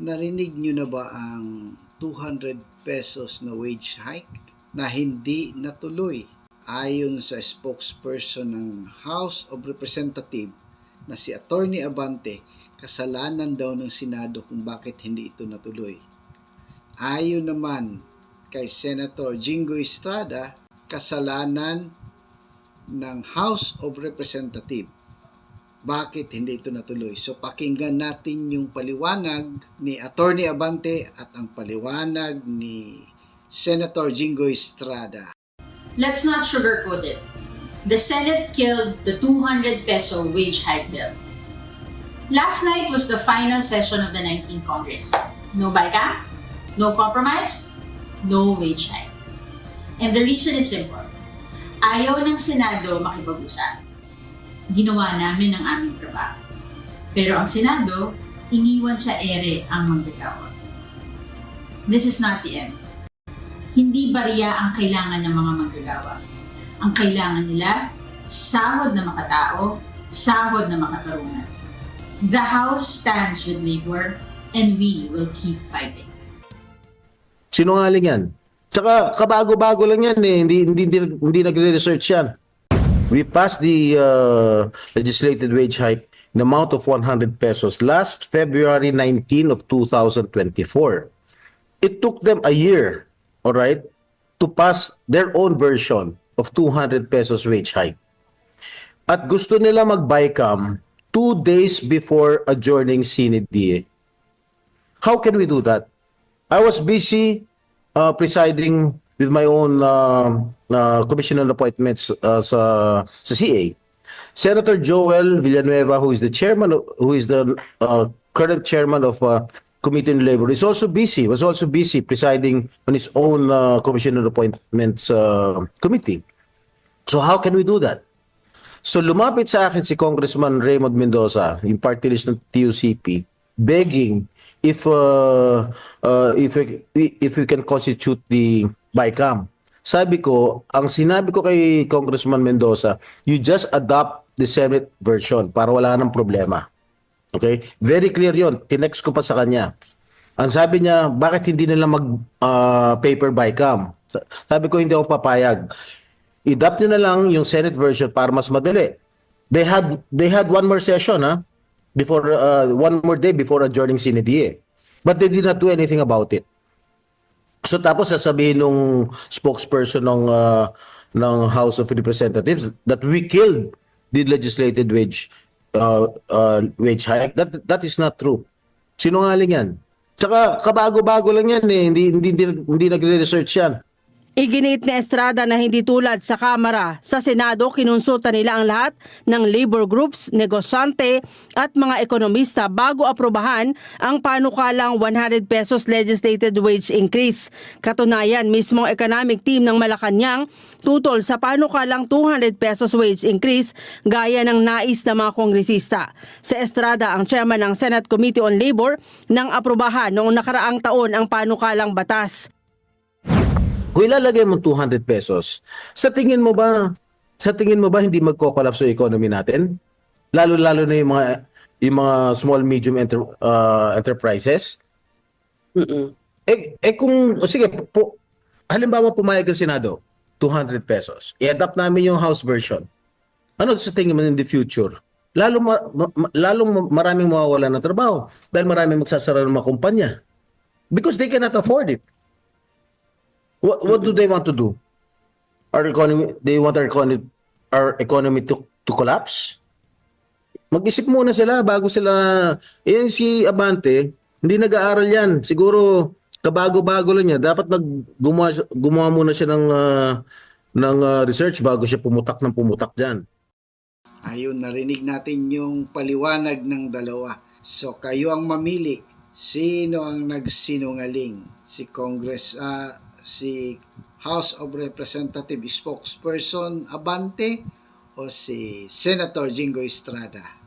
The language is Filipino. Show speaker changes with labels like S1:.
S1: Narinig nyo na ba ang 200 pesos na wage hike na hindi natuloy? Ayon sa spokesperson ng House of Representatives na si Attorney Abante, kasalanan daw ng Senado kung bakit hindi ito natuloy. Ayon naman kay Senator Jingo Estrada, kasalanan ng House of Representatives bakit hindi ito natuloy. So pakinggan natin yung paliwanag ni Attorney Abante at ang paliwanag ni Senator Jingo Estrada.
S2: Let's not sugarcoat it. The Senate killed the 200 peso wage hike bill. Last night was the final session of the 19th Congress. No BICAM, no compromise, no wage hike. And the reason is simple. Ayaw ng Senado makipag-usap. Ginawa namin ang aming trabaho. Pero ang Senado, iniwan sa ere ang manggagawa. This is not the end. Hindi bariya ang kailangan ng mga manggagawa. Ang kailangan nila, sahod na makatao, sahod na makatarungan. The House stands with labor and we will keep fighting.
S3: Sinungaling yan. Tsaka kabago-bago lang yan eh. Hindi, hindi, hindi, hindi nagre-research yan. We passed the uh, legislated wage hike in the amount of 100 pesos last February 19 of 2024. It took them a year, all right, to pass their own version of 200 pesos wage hike. At gusto nila mag-BICAM two days before adjourning CNDA. How can we do that? I was busy uh, presiding with my own uh, uh, commission on appointments uh, sa, sa CA. Senator Joel Villanueva, who is the chairman, of, who is the uh, current chairman of uh, Committee on Labor, is also busy. Was also busy presiding on his own uh, commission on appointments uh, committee. So how can we do that? So lumapit sa akin si Congressman Raymond Mendoza, yung party list ng TUCP, begging if uh, uh, if we, if we can constitute the BICAM. Sabi ko, ang sinabi ko kay Congressman Mendoza, you just adopt the Senate version para wala nang problema. Okay? Very clear yon. Tinext ko pa sa kanya. Ang sabi niya, bakit hindi nila mag uh, paper BICAM? Sabi ko, hindi ako papayag i-adapt nyo na lang yung Senate version para mas madali. They had they had one more session ha before uh, one more day before adjourning CNDA. But they did not do anything about it. So tapos sasabihin nung spokesperson ng uh, ng House of Representatives that we killed the legislated wage uh, uh, wage hike. That that is not true. Sinungaling yan. Tsaka kabago-bago lang yan eh. Hindi hindi hindi, hindi nagre-research yan.
S4: Iginit ni Estrada na hindi tulad sa Kamara, sa Senado kinonsulta nila ang lahat ng labor groups, negosyante at mga ekonomista bago aprobahan ang panukalang 100 pesos legislated wage increase. Katunayan, mismong economic team ng Malacanang tutol sa panukalang 200 pesos wage increase gaya ng nais ng mga kongresista. Si Estrada ang chairman ng Senate Committee on Labor nang aprobahan noong nakaraang taon ang panukalang batas.
S3: Kung ilalagay mo 200 pesos, sa tingin mo ba, sa tingin mo ba hindi magko-collapse yung economy natin? Lalo-lalo na yung mga yung mga small medium enter, uh, enterprises? Eh, eh kung, sige, po, halimbawa pumayag ang Senado, 200 pesos. I-adapt namin yung House version. Ano sa tingin mo in the future? Lalo ma, ma- lalong maraming mawawala ng trabaho dahil maraming magsasara ng mga kumpanya. Because they cannot afford it. What what do they want to do? Our economy they want our economy our economy to to collapse? Mag-isip muna sila bago sila yan si Abante, hindi nag-aaral yan. Siguro kabago-bago lang niya. Dapat nag gumawa, gumawa muna siya ng ah, ng ah, research bago siya pumutak ng pumutak diyan.
S1: Ayun, narinig natin yung paliwanag ng dalawa. So, kayo ang mamili. Sino ang nagsinungaling? Si Congress, ah, si House of Representative spokesperson Abante o si Senator Jingo Estrada?